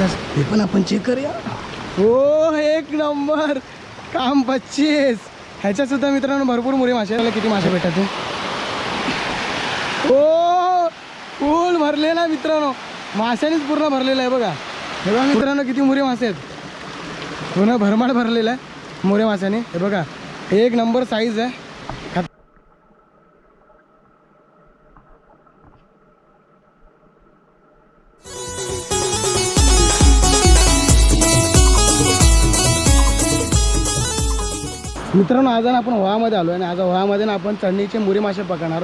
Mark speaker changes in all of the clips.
Speaker 1: कस हे पण आपण चेक करूया. हो एक नंबर. काम पच्चीस. ह्याच्यात सुद्धा मित्रांनो भरपूर मुरे मासे आले किती मासे भेटतात ते हो फुल भरलेला मित्रांनो. माशानेच पूर्ण भरलेला आहे बघा. हे बघा मित्रांनो किती मुरे मासे आहेत. पूर्ण भरमाड भरलेला आहे मुरे माशाने. हे बघा एक नंबर साईज आहे. मित्रांनो आज ना आपण व्हामध्ये आलो आहे आणि आज व्हामध्ये ना आपण चढणीचे मुरे मासे पकडणार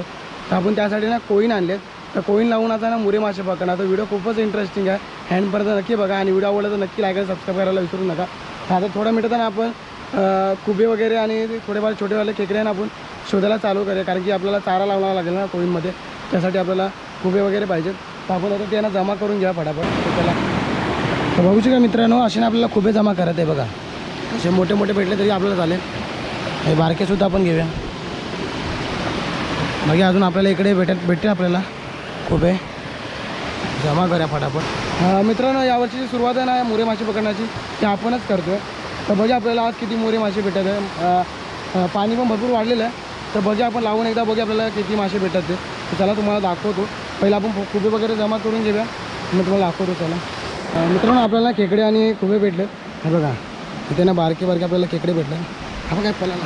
Speaker 1: तर आपण त्यासाठी ना कोईन आणलेत. तर कोईन लावून आता ना मुरे मासे पकडणार तर व्हिडिओ खूपच इंटरेस्टिंग आहे. हँडपर्यंत नक्की बघा आणि व्हिडिओ आवडला तर नक्की लाईक आणि सबस्क्राईब करायला विसरू नका. आता थोडं मिनिटात ना आपण कुबे वगैरे आणि थोडेफार छोटेवाले खेकडे ना आपण शोधायला चालू करूया. कारण की आपल्याला चारा लावणारा लागेल ना कोईनमध्ये. त्यासाठी आपल्याला कुबे वगैरे पाहिजेत. तर आपण आता ते ना जमा करून घ्या फटाफट. त्याला तर बघू शकता मित्रांनो असे ना आपल्याला खुबे जमा करत आहे बघा. असे मोठे मोठे भेटले तरी आपल्याला चालेल. हे बारकेसुद्धा आपण घेऊया. बाकी अजून आपल्याला इकडे भेटत भेटते आपल्याला. खूप आहे. जमा करा फटाफट. मित्रांनो यावर्षीची सुरुवात आहे ना मोरे मासे पकडण्याची. ते आपणच करतो आहे तर बघा आपल्याला आज किती मोरे मासे भेटत आहे पाणी पण भरपूर वाढलेलं आहे. तर बघा आपण लावून एकदा बघा आपल्याला किती मासे भेटत ते त्याला चला तुम्हाला दाखवतो. पहिला आपण खुबे वगैरे जमा करून घेऊया. मग तुम्हाला दाखवतो चला. मित्रांनो आपल्याला खेकडे आणि खुबे भेटले हे बघा. इथे ना बारके बारके आपल्याला खेकडे भेटले हा काय पला ना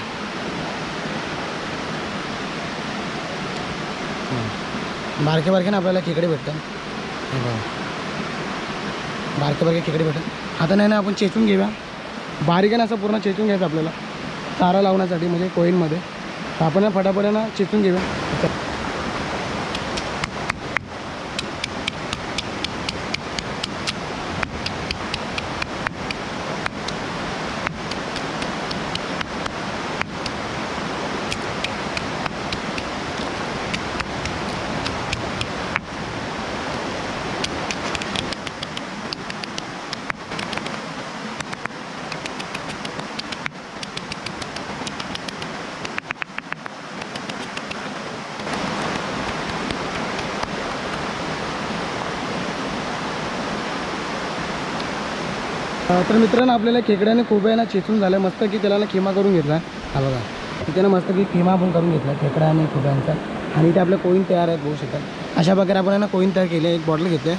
Speaker 1: बारके बारके ना आपल्याला खेकडे भेटतात. हे बघा. बारके बारके खेकडे भेटतात. आता नाही ना आपण चेचून घेऊया. बारीक आहे ना असं पूर्ण चेचून घ्यायचं आपल्याला. चारा लावण्यासाठी म्हणजे कोईनमध्ये तर आपण ना फटाफट ना चेचून घेऊया. तर मित्रांनो आपल्याला खेकड्याने कोब्या चेचून झालं. मस्त की त्याला खिमा करून घेतला. हा बघा. तिथे मस्त की खिमा पण करून घेतला खेकडा आणि खोब्यांचा आणि इथे आपल्या कोईन तयार आहेत बघू शकतात अशा प्रकारे आपण आहे ना कोईन तयार केले एक बॉटल घेतले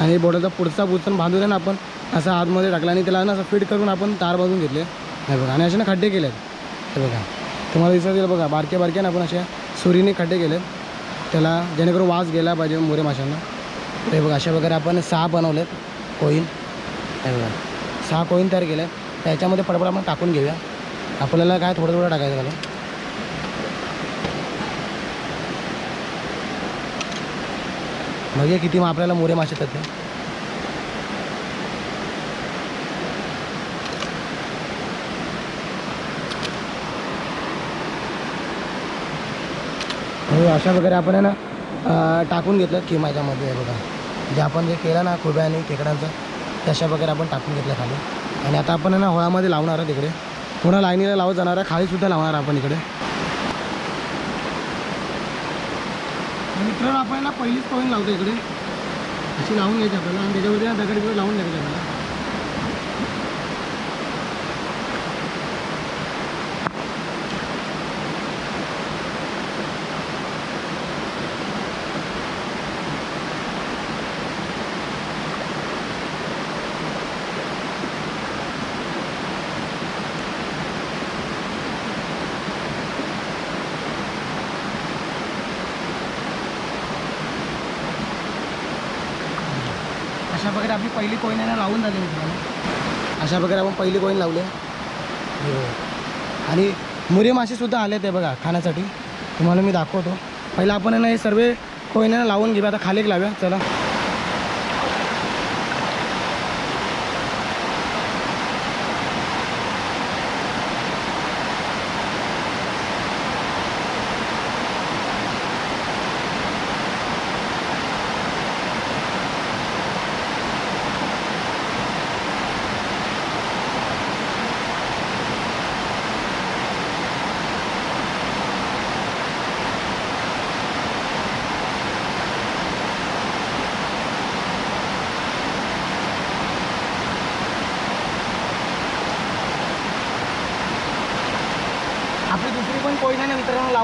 Speaker 1: आणि बॉटलचा पुढचा बुचन बांधून ना आपण असा आतमध्ये टाकला. आणि त्याला ना असं फिट करून आपण तार बांधून घेतले. नाही बघा. आणि असे ना खड्डे केले आहेत हे बघा. तुम्हाला दिसत येईल बघा बारक्या बारक्या ना आपण अशा सुरीने खड्डे केले त्याला जेणेकरून वास गेला पाहिजे मोरे माशांना. हे बघा अशा प्रकारे आपण सहा बनवलेत कोईन. हे बघा. सहा कोईन तयार केलं तर त्याच्यामध्ये पडपड आपण टाकून घेऊया. आपल्याला काय थोडं थोडं टाकायचं झालं बघूया किती मग आपल्याला मोरे मासे येतात ते. हो, अशा प्रकारे आपण आहे ना टाकून घेतलं किमाच्यामध्ये हे बघा. जे आपण जे केलं ना खुब्या आणि खेकड्यांचं तशा वगैरे आपण टाकून घेतल्या खाली. आणि आता आपण आहे ना होळामध्ये लावणार आहे तिकडे पुन्हा लाईनीला लावत जाणार आहे. खालीसुद्धा लावणार आपण इकडे. मित्रांनो आपण ना पहिलीच पॉईंट लावतो इकडे. अशी लावून घ्यायची आपल्याला. आणि त्याच्यामध्ये ना दगड बिगड लावून द्यायचं आपल्याला. आपली पहिली कॉईन आहे ना लावून झाली मित्रांनो अशा प्रकारे आपण पहिली कॉईन लावली हो. आणि मुरे मासेसुद्धा आले ते बघा खाण्यासाठी. तुम्हाला मी दाखवतो. पहिला आपण आहे ना हे सर्व कोईन ना लावून घेऊया. आता खाली लावूया. चला.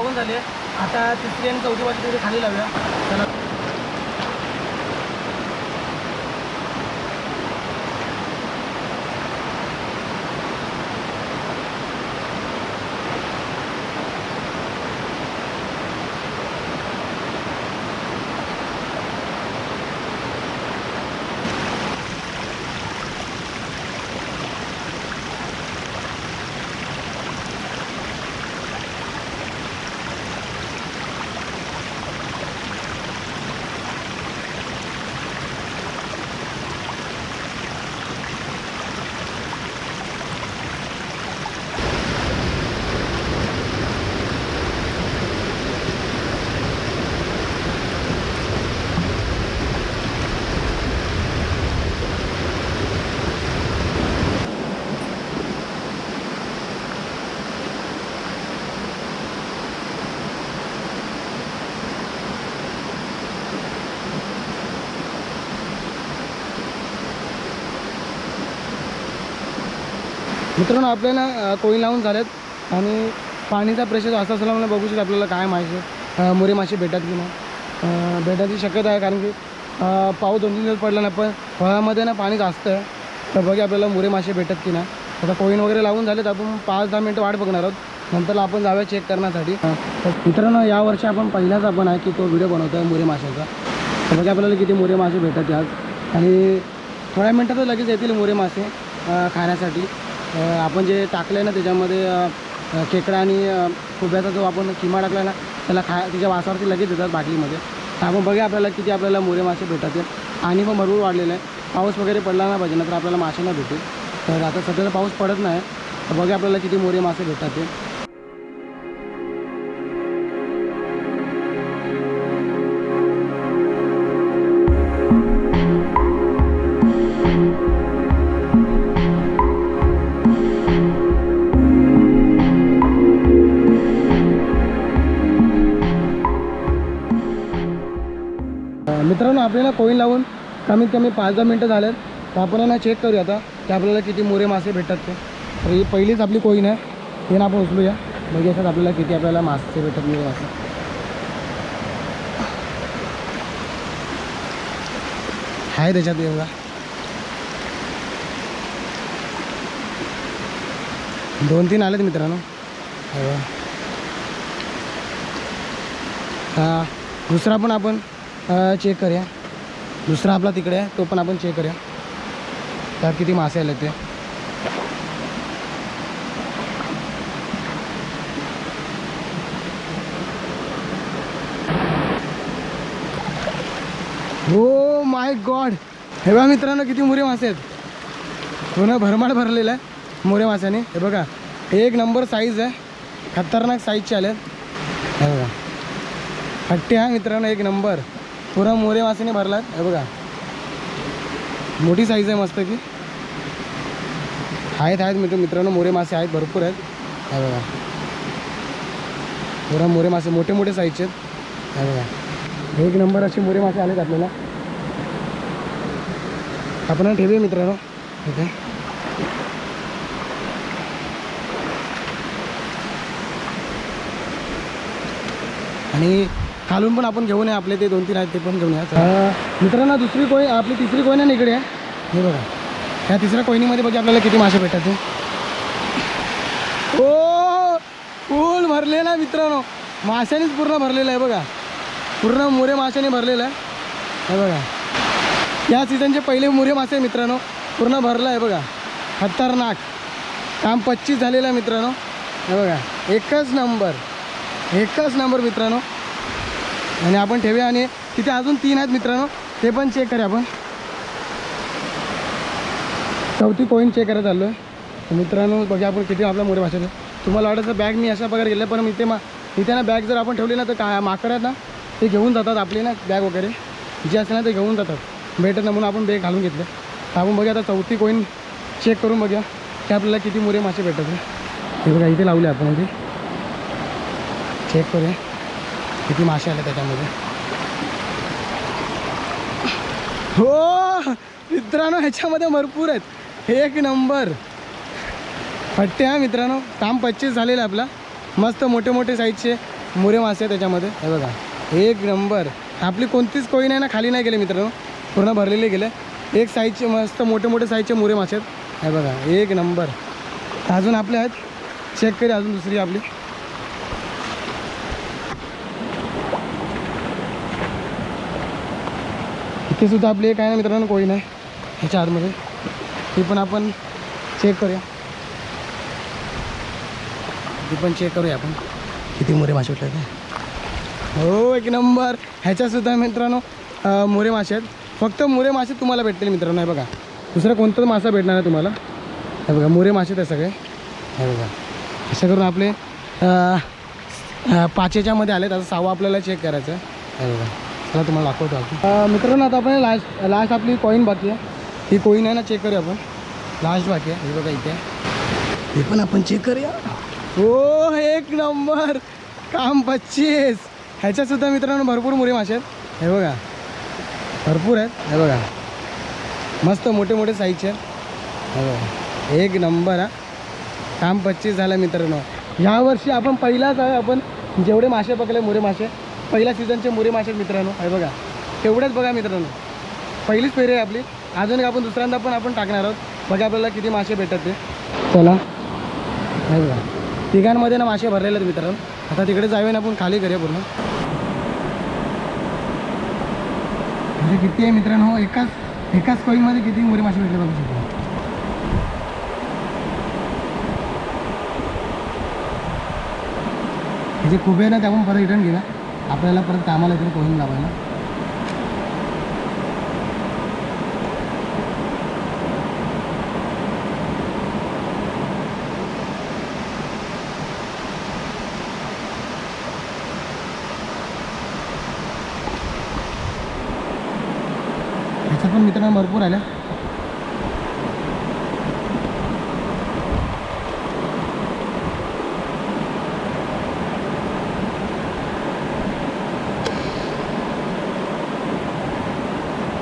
Speaker 1: आहे झाले. आता तिसरी आणि चौथी बाजू तिथे खाली लावूया. चला. मित्रांनो आपल्याला कोळी लावून झाल्यात आणि पाणीचा प्रेशर असा असल्यामुळे बघू शकतो आपल्याला काय माहिती आहे. मुरे मासे भेटतात की नाही. भेटायची शक्यता आहे कारण की पाऊस दोन तीन दिवस पडला नाही पण फळामध्ये ना पाणी जास्त आहे. तर बघा आपल्याला मुरे मासे भेटत की नाही. आता कोईन वगैरे लावून झालेत आपण पाच दहा मिनटं वाट बघणार आहोत. नंतर आपण जाऊया चेक करण्यासाठी. तर मित्रांनो यावर्षी आपण पहिलाच आपण आहे की तो व्हिडिओ बनवतो आहे मुरे माशाचा. तर बघा आपल्याला किती मुरे मासे भेटत आज आणि थोड्या मिनटातच लगेच येतील मुरे मासे खाण्यासाठी. आपण जे टाकलं आहे ना त्याच्यामध्ये खेकडा आणि अ, खुब्याचा जो आपण किमा टाकला ना त्याला खा त्याच्या वासावरती लगेच येतात बाटलीमध्ये. तर आपण बघूया आपल्याला किती आपल्याला मोरे मासे भेटतात. आणि पण भरपूर वाढलेलं आहे. पाऊस वगैरे पडला ना पाहिजे ना तर आपल्याला मासे नाही भेटेल तर आता सध्याला पाऊस पडत नाही. तर बघूया आपल्याला किती मोरे मासे भेटतात. ते आपल्याला कोईन लावून कमीत कमी पाच दहा मिनटं झाल्यात तर आपण ना चेक करूया आता की आपल्याला किती मोरे मासे भेटतात ते. तर ही पहिलीच आपली कोईन आहे. हे ना आपण उचलूया. म्हणजे याच्यात आपल्याला किती आपल्याला मासे भेटत मोरे मासे. आहे त्याच्यात एवढा दोन तीन आलेत मित्रांनो. हा दुसरा पण आपण चेक करूया. दुसरा आपला तिकडे आहे तो पण आपण चेक करूया. त्यात किती मासे आले ते. हो माय गॉड हे बघा मित्रांनो किती मोरे मासे आहेत. पूर्ण भरमाड भरलेलं आहे मोरे माशाने. हे बघा एक नंबर साईज आहे. खतरनाक साईजचे आले हे बघा. हट्टे हा मित्रांनो एक नंबर. पुरा मोरे मासेने भरलात. हे बघा. मोठी साईज आहे मस्त की आहेत आहेत मित्र मित्रांनो मोरे मासे आहेत भरपूर आहेत. हे बघा. पुरा मोरे मासे मोठे मोठे साईजचे आहेत. हे बघा. एक नंबर असे मोरे मासे आलेत आपल्याला. आपण ठेवूया मित्रांनो. इथे. आणि खालून पण आपण घेऊन या आपले ते दोन तीन आहेत ते पण घेऊन या. मित्रांनो दुसरी कोई आपली तिसरी आहे ना इकडे हे बघा. ह्या तिसऱ्या कोयनीमध्ये बघा आपल्याला किती मासे भेटतात ते. ओ फुल भरलेला आहे मित्रांनो. माशानेच पूर्ण भरलेलं आहे बघा. पूर्ण मोरे माशाने भरलेलं आहे. हे बघा. या सीझनचे पहिले मोरे मासे आहे मित्रांनो. पूर्ण भरलं आहे बघा. खतरनाक. काम पच्चीस झालेलं आहे मित्रांनो. हे बघा. एकच नंबर एकच नंबर मित्रांनो. आणि आपण ठेवूया आणि तिथे अजून तीन आहेत मित्रांनो. ते पण चेक करूया आपण. चौथी कॉईन चेक करत आलो आहे मित्रांनो बघा आपण किती आपल्या मोरे भाषेत तुम्हाला वाटायचं बॅग मी अशा प्रकारे गेलं पण इथे मा इथे ना बॅग जर आपण ठेवली ना तर काय माकड आहेत ना ते घेऊन जातात आपली ना बॅग वगैरे. जे असेल ना ते घेऊन जातात. भेटत ना म्हणून आपण बॅग घालून घेतलं. तर आपण बघा आता चौथी कॉईन चेक करून बघूया की आपल्याला किती मोरे मासे भेटतात. ते. हे बघा इथे लावले आपण इथे चेक करूया. किती मासे आले त्याच्यामध्ये? हो मित्रांनो ह्याच्यामध्ये भरपूर आहेत. एक नंबर. फट्टे हा मित्रांनो. काम पच्चीस झालेलं आहे आपला. मस्त मोठे मोठे साईजचे मुरे मासे आहेत त्याच्यामध्ये. हे बघा एक नंबर. आपली कोणतीच कोई नाही ना खाली नाही गेले मित्रांनो. पूर्ण भरलेले गेले. एक साईजचे मस्त मोठे मोठे साईजचे मुरे मासे आहेत. हे बघा एक नंबर. अजून आपले आहेत. चेक करी अजून दुसरी आपली. इथे सुद्धा आपली एक आहे ना मित्रांनो कोई नाही. ह्याच्या आतमध्ये ती पण आपण चेक करूया. ती पण चेक करूया आपण. किती मोरे मासे भेटले ते हो एक नंबर. ह्याच्यासुद्धा मित्रांनो मोरे मासे आहेत. फक्त मोरे मासे तुम्हाला भेटतील मित्रांनो हे बघा. दुसरा कोणताच मासा भेटणार नाही तुम्हाला? हे बघा मोरे मासे आहेत सगळे. हे बघा. असं करून आपले पाचेच्यामध्ये आले त्याचा सावा आपल्याला चेक करायचं आहे. हे बघा. चला तुम्हाला दाखवतो आपण मित्रांनो आता आपण लास्ट लास्ट आपली कॉईन बाकी आहे. ही कॉईन आहे ना चेक करूया आपण. लास्ट बाकी आहे. हे बघा इथे. हे पण आपण चेक करूया. हो एक नंबर. काम पच्चीस. ह्याच्यातसुद्धा मित्रांनो भरपूर मुरे मासे आहेत. हे बघा. भरपूर आहेत. हे बघा. मस्त मोठे मोठे साईजचे आहेत. हे बघा. एक नंबर हा. काम पच्चीस झालं मित्रांनो. यावर्षी आपण पहिलाच आहे आपण. जेवढे मासे पकडले मुरे मासे. पहिल्या सीझनचे मोरे मासे मित्रांनो हे बघा. तेवढेच बघा मित्रांनो. पहिलीच फेरी आहे आपली. अजून एक आपण दुसऱ्यांदा पण आपण टाकणार आहोत. बघा आपल्याला किती मासे भेटतात ते. चला. हे बघा. तिघांमध्ये ना मासे भरलेले आहेत मित्रांनो. आता तिकडे जाऊया ना आपण खाली करूया पूर्ण. म्हणजे किती आहे मित्रांनो? एकाच एकाच कॉईनमध्ये किती मोरे मासे भेटले बघू शकतो. हे जे खूप आहे ना ते परत रिटर्न घेऊया आपल्याला परत कामाला इकडे कोणी लावायला. ह्याच्यात पण मित्रांनो भरपूर आल्या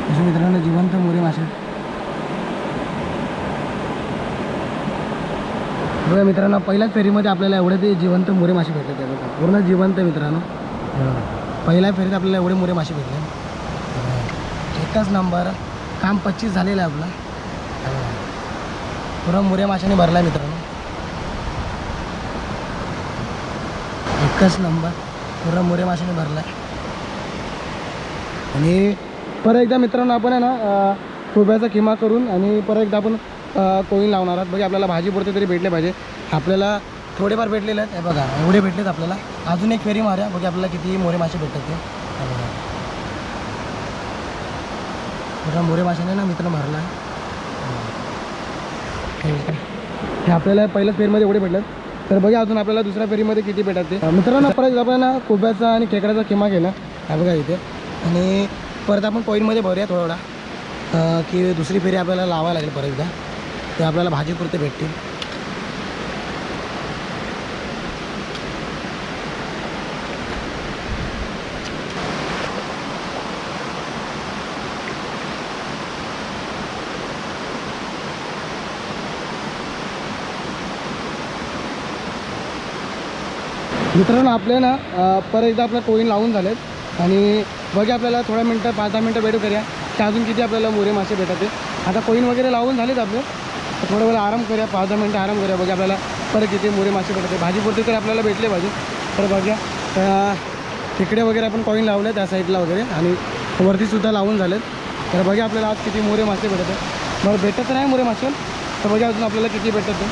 Speaker 1: असे मित्रांनो जिवंत मोरे मासे. बघा मित्रांनो पहिल्याच फेरीमध्ये आपल्याला एवढे ते जिवंत मोरे मासे भेटले ते बघा. पूर्ण जिवंत मित्रांनो. पहिल्या फेरीत आपल्याला एवढे मोरे मासे भेटले. एकाच एकच नंबर काम पच्चीस झालेलं आहे आपलं. पूर्ण मोरे माशाने भरला मित्रांनो. एकच नंबर पूर्ण मोरे माशाने भरला आणि परत एकदा मित्रांनो आपण आहे ना खोब्याचा किमा करून आणि परत एकदा आपण कोळी लावणार आहोत. बघा आपल्याला भाजीपुरते तरी भेटले पाहिजे. आपल्याला थोडेफार भेटलेले आहेत. बघा एवढे भेटलेत आपल्याला. अजून एक फेरी मार्या. बघा आपल्याला किती मोरे मासे भेटतात ते. बघा. मोरे माशाने ना मित्र भरला आहे. हे आपल्याला पहिल्याच फेरीमध्ये एवढे भेटलेत. तर बघा अजून आपल्याला दुसऱ्या फेरीमध्ये किती भेटतात ते. मित्रांनो परत आपण ना कोब्याचा आणि खेकड्याचा किमा केला. हा बघा इथे. आणि परत आपण कोईनमध्ये भरूया थोडा अं, की दुसरी फेरी आपल्याला लावायला लागेल परत एकदा. ते आपल्याला भाजीपुरते भेटतील. मित्रांनो आपले ना परत एकदा आपल्या कोईन लावून झालेत. आणि बघा आपल्याला थोड्या मिनटं पाच दहा मिनटं वेट करूया. की अजून किती आपल्याला मोरे मासे भेटत. आता कोईन वगैरे लावून झालेत आपले. तर थोडं वेळ आराम करूया पाच दहा मिनटं आराम करूया. बघा आपल्याला परत किती मोरे मासे भेटते. भाजीपुरती तर आपल्याला भेटले भाजी. तर बघा तर तिकडे वगैरे आपण कॉईन लावले त्या साईडला वगैरे. आणि वरतीसुद्धा लावून झालेत. तर बघा आपल्याला आज किती मोरे मासे भेटत. आहे बरं भेटत तर नाही मोरे मासे. तर बघा अजून आपल्याला किती भेटत.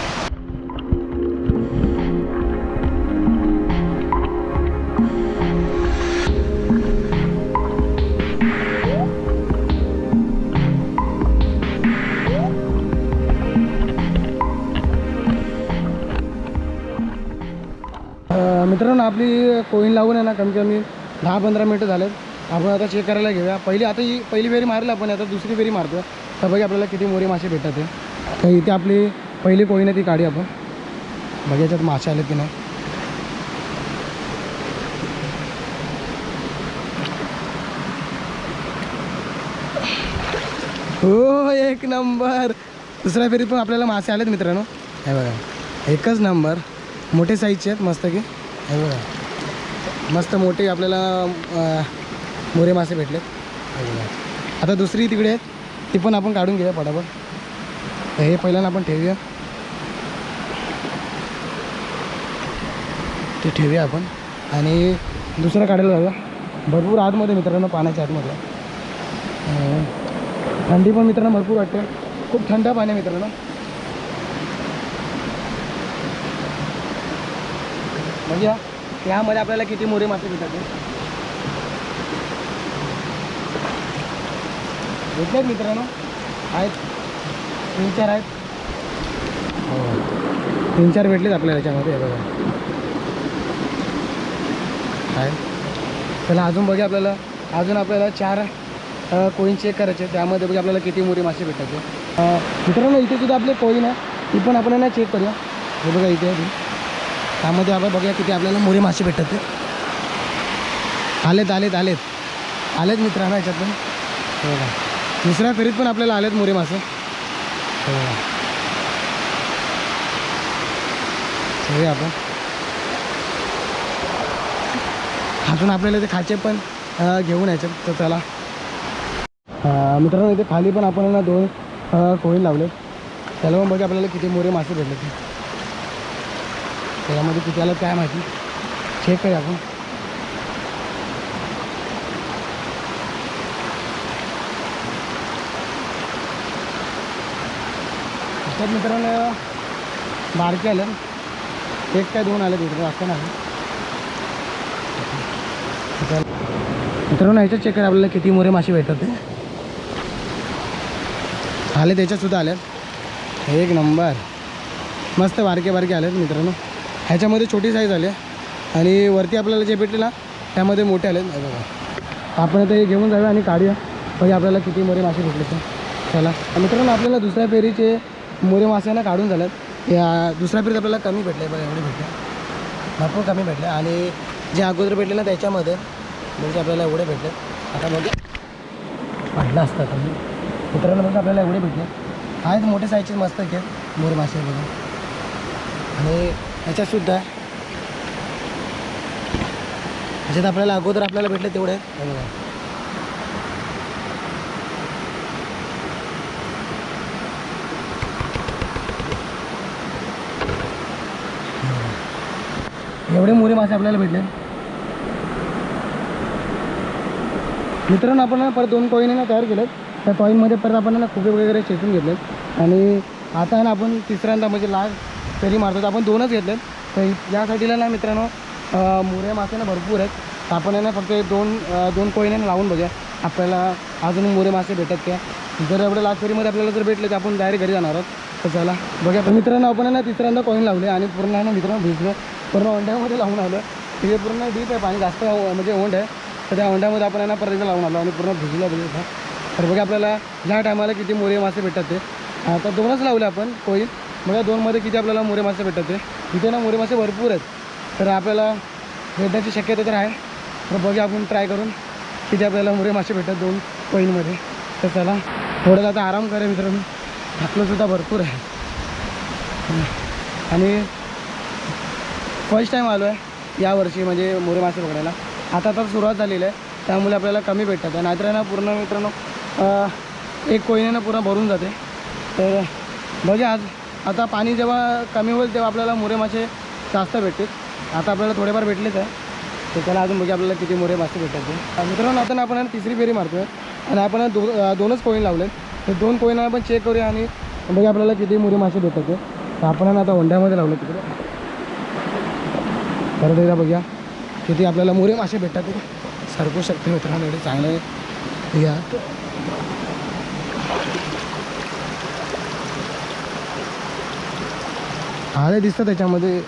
Speaker 1: मित्रांनो आपली कोईन लावून आहे ना कमी कमी दहा पंधरा मिनटं झालेत. आपण आता चेक करायला घेऊया. पहिली आता ही पहिली फेरी मारली आपण आता दुसरी फेरी मारतो तर बघा आपल्याला किती मोरी मासे भेटतात ते तर इथे आपली पहिली कोईन आहे ती काढी आपण. बघा याच्यात मासे आले की नाही. हो एक नंबर. दुसऱ्या फेरीत पण आपल्याला मासे आलेत मित्रांनो. हे बघा एकच नंबर. मोठे साईजचे आहेत मस्त की. हे. बघा मस्त मोठे आपल्याला मोरे मासे भेटलेत. हे बघा. आता दुसरी तिकडे आहेत. ती पण आपण काढून घेऊया पटापट. हे पहिल्यांदा आपण ठेवूया. ते ठेवूया आपण. आणि दुसरं काढायला लागला भरपूर आतमध्ये मित्रांनो पाण्याच्या आतमध्ये. थंडी पण मित्रांनो भरपूर वाटते. खूप थंड पाणी आहे मित्रांनो. म्हणजे त्यामध्ये आपल्याला किती मोरे मासे भेटतात भेटले मित्रांनो. आहेत. तीन चार आहेत. हो. तीन चार भेटलेत आपल्याला याच्यामध्ये बघा. आहे चला अजून बघा आपल्याला. अजून आपल्याला चार कोईन चेक करायचे त्यामध्ये बघा आपल्याला किती मोरे मासे भेटायचे मित्रांनो इथे सुद्धा आपले कोईन आहे. ती पण आपण ना चेक करूया. हे बघा इथे आहे त्यामध्ये आपण बघूया किती आपल्याला मोरे मासे भेटतात ते. आलेत आलेत आलेत. आलेत मित्रांना याच्यात पण हे दुसऱ्या फेरीत पण आपल्याला आलेत मोरे मासे. हे आपण. अजून आपल्याला ते खाचे पण घेऊन यायचे. तर चला. मित्रांनो इथे खाली पण आपण ना दोन कोळी लावले त्याला पण बघा आपल्याला किती मोरे मासे भेटले ते त्याच्यामध्ये किती आलं काय माहिती? चेक करूया आपण. तर मित्रांनो बारके आले एक काय दोन आले तिकडे असं नाही. मित्रांनो ह्याच्यात चेक करा आपल्याला किती मोरे मासे भेटतात ते. आले त्याच्यात सुद्धा आल्यात. एक नंबर. मस्त बारके बारके आलेत मित्रांनो. ह्याच्यामध्ये छोटी साईज आली आहे. आणि वरती आपल्याला जे भेटले ना त्यामध्ये मोठे आले नाही बघा. आपण आता हे घेऊन जाऊया आणि काढूया. म्हणजे आपल्याला किती मोरे मासे भेटले ते चला. मित्रांनो आपल्याला दुसऱ्या फेरीचे मोरे मासे ना काढून झाल्यात या दुसऱ्या फेरीत आपल्याला कमी भेटले. बघा एवढे भेटले. भरपूर कमी भेटले. आणि जे अगोदर भेटले ना त्याच्यामध्ये म्हणजे आपल्याला एवढे भेटले. आता म्हणजे वाढलं असतं कमी. मित्रांनो म्हणजे आपल्याला एवढे भेटले. आहेत मोठे साईजचे मस्त घेत मोरे मासे वगैरे आणि ह्याच्यातसुद्धा. ह्याच्यात आपल्याला अगोदर आपल्याला भेटले तेवढे. आहेत. एवढे मोरे मासे आपल्याला भेटले. मित्रांनो आपण ना परत दोन कॉईन ना तयार केलेत. त्या कॉईनमध्ये परत आपण ना खुबे वगैरे चेचून घेतलेत. आणि आता आहे ना आपण तिसऱ्यांदा म्हणजे लास्ट तरी मारतो आपण दोनच घेतलेत. तर इ- या साईडला ना मित्रांनो मुरे मोरे मासे ना भरपूर आहेत. तर आपण आहे ना फक्त दोन दोन कोयने लावून बघूया. आपल्याला अजून मोरे मासे भेटत त्या जर एवढं लास्ट फेरीमध्ये आपल्याला जर भेटले तर आपण डायरेक्ट घरी जाणार आहोत. तर चला बघा तर मित्रांनो आपण आहे ना तिसऱ्यांदा कॉईन लावले आणि पूर्ण आहे ना मित्रांनो भिजलं. पूर्ण अंड्यामध्ये लावून आलं. तिथे पूर्ण डीप आहे पाणी जास्त म्हणजे ओंड आहे. तर त्या अंड्यामध्ये आपण आहे ना परत लावून आलो आणि पूर्ण भिजलं बघितलं तर बघा आपल्याला ह्या टायमाला किती मोरे मासे भेटतात ते. आता दोनच लावले आपण कोळी बघा दोनमध्ये किती आपल्याला मोरे मासे भेटतात ते तिथे ना मोरे मासे भरपूर आहेत. तर आपल्याला भेटण्याची शक्यता तर आहे. तर बघा आपण ट्राय करून किती आपल्याला मोरे मासे भेटतात दोन कोईनमध्ये तर चला थोडं आता आराम करा मित्रांनो. थकलंसुद्धा भरपूर आहे. आणि फर्स्ट टाईम आलो आहे यावर्षी म्हणजे मोरे मासे पकडायला. आता तर सुरुवात झालेली आहे. त्यामुळे आपल्याला कमी भेटतात. नाहीतर ना पूर्ण मित्रांनो एक कोयनेनं पूर्ण भरून जाते. तर बघा आज आता पाणी जेव्हा कमी होईल तेव्हा आपल्याला मोरे मासे जास्त भेटतील. आता आपल्याला थोडेफार भेटलेच आहे. तर त्याला अजून बघा आपल्याला किती मोरे मासे भेटतात मित्रांनो आता आपण तिसरी फेरी मारतो आहे आणि आपण दो दोनच कोईन लावले. तर दोन कोईन आपण चेक करूया आणि बघा आपल्याला किती मुरे मासे भेटतात तर आपण ना आता होंड्यामध्ये लावलं तिकडे. परत एकदा बघूया किती आपल्याला मोरे मासे भेटतात सरकू शकते मित्रांनो एवढे चांगले. या. आले दिसतं त्याच्यामध्ये.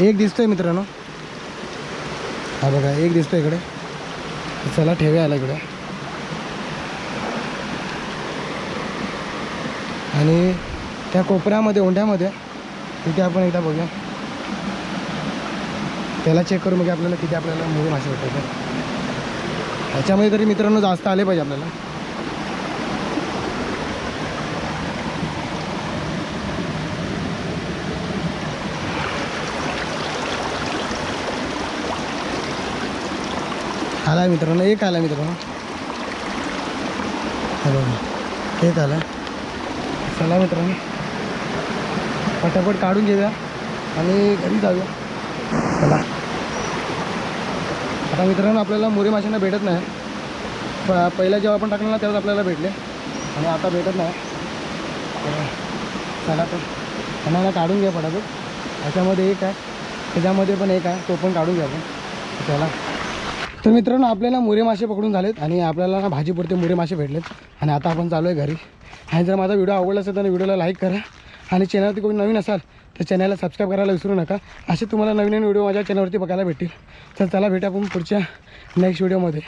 Speaker 1: एक दिसतोय मित्रांनो. हा बघा एक दिसतोय इकडे. चला ठेवूया आला इकडे. आणि त्या कोपऱ्यामध्ये ओंढ्यामध्ये तिथे आपण एकदा बघूया. त्याला चेक करू मग आपल्याला किती आपल्याला मोरे मासे भेटतात ह्याच्यामध्ये तरी मित्रांनो जास्त आले पाहिजे आपल्याला. आला आहे मित्रांनो एक आला मित्रांनो. हे बघा एक आला चला मित्रांनो पटापट काढून घेऊया आणि घरी जाऊया. चला. आता मित्रांनो आपल्याला मोरी माशांना भेटत नाही. प- पहिला जेव्हा आपण टाकलं ना तेव्हाच आपल्याला भेटले. आणि आता भेटत नाही. चला तर त्यांना काढून घ्या पटापट. त्याच्यामध्ये एक आहे. त्याच्यामध्ये पण एक आहे. तो पण काढून घ्या आपण. चला. तर मित्रांनो आपल्याला मुरे मासे पकडून झालेत आणि आपल्याला ना भाजीपुरते मुरे मासे भेटलेत. आणि आता आपण चालू आहे घरी. आणि जर माझा व्हिडिओ आवडला असेल तर व्हिडिओला लाईक करा. आणि चॅनलवरती कोणी नवीन असाल तर चॅनलला सबस्क्राईब करायला विसरू नका. असे तुम्हाला नवीन नवीन व्हिडिओ माझ्या चॅनलवरती बघायला भेटतील. तर त्याला भेटा आपण पुढच्या नेक्स्ट व्हिडिओमध्ये